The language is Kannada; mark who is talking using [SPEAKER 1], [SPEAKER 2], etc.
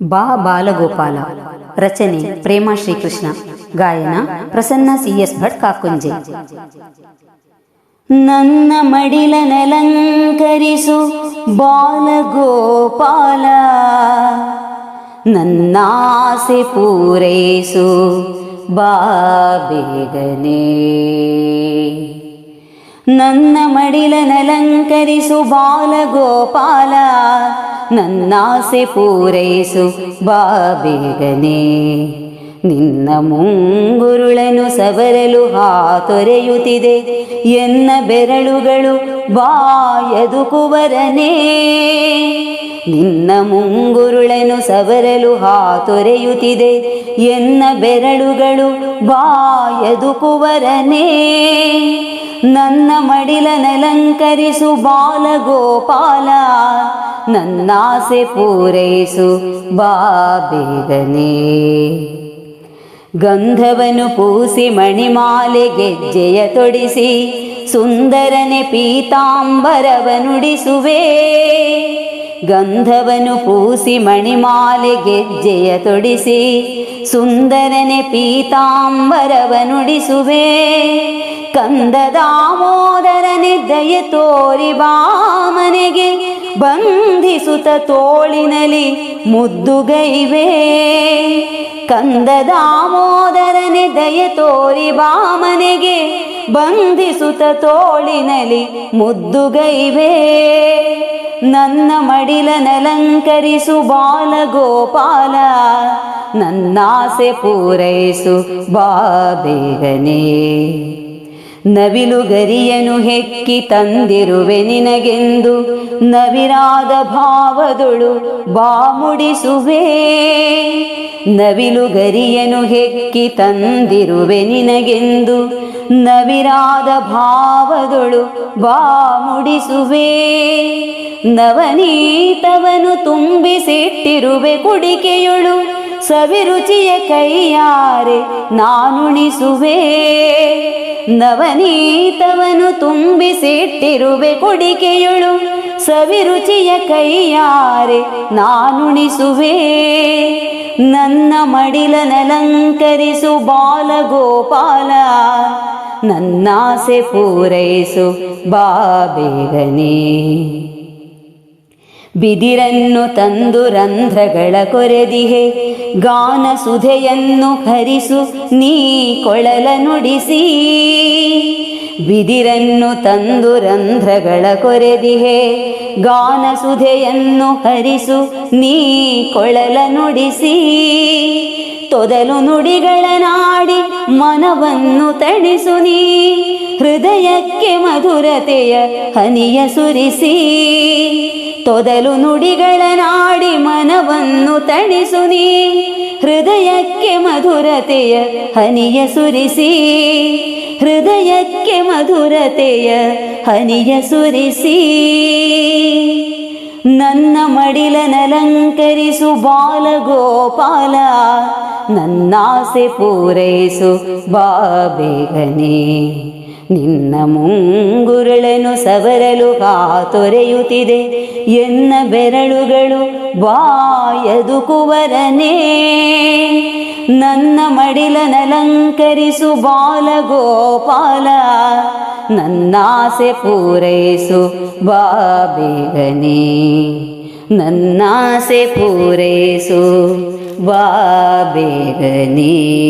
[SPEAKER 1] ಬಾ ಬಾಲಗೋಪಾಲ ರಚನೆ ಪ್ರೇಮ ಶ್ರೀಕೃಷ್ಣ ಗಾಯನ ಪ್ರಸನ್ನ ಸಿ ಎಸ್ ಭಟ್ ಕಾಕುಂಜೆ ನನ್ನ ಮಡಿಲನಲಂಕರಿಸು ಬಾಲಗೋಪಾಲ ನನ್ನಾಸೆ ಪೂರೈಸು ಬಾ ಬೇಗನೆ ನನ್ನ ಮಡಿಲನಲಂಕರಿಸು ಬಾಲಗೋಪಾಲ ನನ್ನಾಸೆ ಪೂರೈಸು ಬಾ ಬೇಗನೆ ನಿನ್ನ ಮುಂಗುರುಳನು ಸವರಲು ಹಾತೊರೆಯುತ್ತಿದೆ ಎನ್ನ ಬೆರಳುಗಳು ಬಾಯದುಕುವರನೇ ನಿನ್ನ ಮುಂಗುರುಳನು ಸವರಲು ಹಾತೊರೆಯುತ್ತಿದೆ ಎನ್ನ ಬೆರಳುಗಳು ಬಾಯದುಕುವರನೇ ನನ್ನ ಮಡಿಲನಲಂಕರಿಸು ಬಾಲಗೋಪಾಲ. ನನ್ನಾಸೆ ಪೂರೈಸು ಬಾ ಬೇಗನೆ ಗಂಧವನು ಪೂಸಿ ಮಣಿಮಾಲೆ ಗೆಜ್ಜೆಯ ತೊಡಿಸಿ, ಸುಂದರನೆ ಪೀತಾಂಬರವನುಡಿಸುವೆ. ಗಂಧವನು ಪೂಸಿ ಮಣಿಮಾಲೆ ಗೆಜ್ಜೆಯ ತೊಡಿಸಿ, ಸುಂದರನೆ ಪೀತಾಂಬರವನುಡಿಸುವೆ. ಕಂದ ದಾಮೋದರನೆ ದಯ ತೋರಿ ಬಾಮನೆಗೆ ಬಂಧಿಸುತ್ತ ತೋಳಿನಲಿ ಮುದ್ದುಗೈವೆ. ಕಂದ ದಾಮೋದರನೆ ದಯ ತೋರಿ ಬಾಮನೆಗೆ ಬಂಧಿಸುತ್ತ ತೋಳಿನಲಿ ಮುದ್ದುಗೈವೆ. ನನ್ನ ಮಡಿಲನಲಂಕರಿಸು ಬಾಲಗೋಪಾಲ, ನನ್ನಾಸೆ ಪೂರೈಸು ಬಾ ಬೇಗನೆ ನವಿಲು ಗರಿಯನು ಹೆಕ್ಕಿ ತಂದಿರುವೆ ನಿನಗೆಂದು, ನವಿರಾದ ಭಾವದೊಳು ಬಾಮುಡಿಸುವೆ. ನವಿಲು ಗರಿಯನು ಹೆಕ್ಕಿ ತಂದಿರುವೆ ನಿನಗೆಂದು, ನವಿರಾದ ಭಾವದೊಳು ಬಾಮುಡಿಸುವೆ. ನವನೀತವನು ತುಂಬಿಸಿಟ್ಟಿರುವೆ ಕುಡಿಕೆಯೊಳು ಸವಿರುಚಿಯ ಕೈಯಾರೆ ನಾನುಣಿಸುವೆ. ನವನೀತವನು ತುಂಬಿಸಿಟ್ಟಿರುವೆ ಕುಡಿಕೆಯೊಳು ಸವಿರುಚಿಯ ಕೈಯಾರೆ ನಾನುಣಿಸುವೆ. ನನ್ನ ಮಡಿಲನಲಂಕರಿಸು ಬಾಲಗೋಪಾಲ, ನನ್ನಾಸೆ ಪೂರೈಸು ಬಾ ಬೇಗನೆ ಬಿದಿರನ್ನು ತಂದು ರಂಧ್ರಗಳ ಕೊರೆದಿಹೆ, ಗಾನ ಸುಧೆಯನ್ನು ಹರಿಸು ನೀ ಕೊಳಲ ನುಡಿಸಿ. ಬಿದಿರನ್ನು ತಂದು ರಂಧ್ರಗಳ ಕೊರೆದಿಹೆ, ಗಾನ ಸುಧೆಯನ್ನು ಹರಿಸು ನೀ ಕೊಳಲ ನುಡಿಸಿ. ತೊದಲು ನುಡಿಗಳ ನಾಡಿ ಮನವನ್ನು ತಣಿಸು ನೀ, ಹೃದಯಕ್ಕೆ ಮಧುರತೆಯ ಹನಿಯ ಸುರಿಸಿ. ತೊದಲು ನುಡಿಗಳ ನಾಡಿ ಮನವನ್ನು ತಣಿಸು ನೀ. ಹೃದಯಕ್ಕೆ ಮಧುರತೆಯ ಹನಿಯ ಸುರಿಸಿ. ಹೃದಯಕ್ಕೆ ಮಧುರತೆಯ ಹನಿಯ ಸುರಿಸಿ. ನನ್ನ ಮಡಿಲನಲಂಕರಿಸು ಬಾಲಗೋಪಾಲ. ನನ್ನಾಸೆ ಪೂರೈಸು ಬಾ ಬೇಗನೆ ನಿನ್ನ ಮುಂಗುರುಳನು ಸವರಲು ಹಾತೊರೆಯುತ್ತಿದೆ ಎನ್ನ ಬೆರಳುಗಳು ಬಾಯದು ಕುವರನೇ. ನನ್ನ ಮಡಿಲನಲಂಕರಿಸು ಬಾಲಗೋಪಾಲ. ನನ್ನಾಸೆ ಪೂರೈಸು ಬಾಬೇಗನೇ. ನನ್ನಾಸೆ ಪೂರೈಸು ಬಾ ಬೇಗನೆ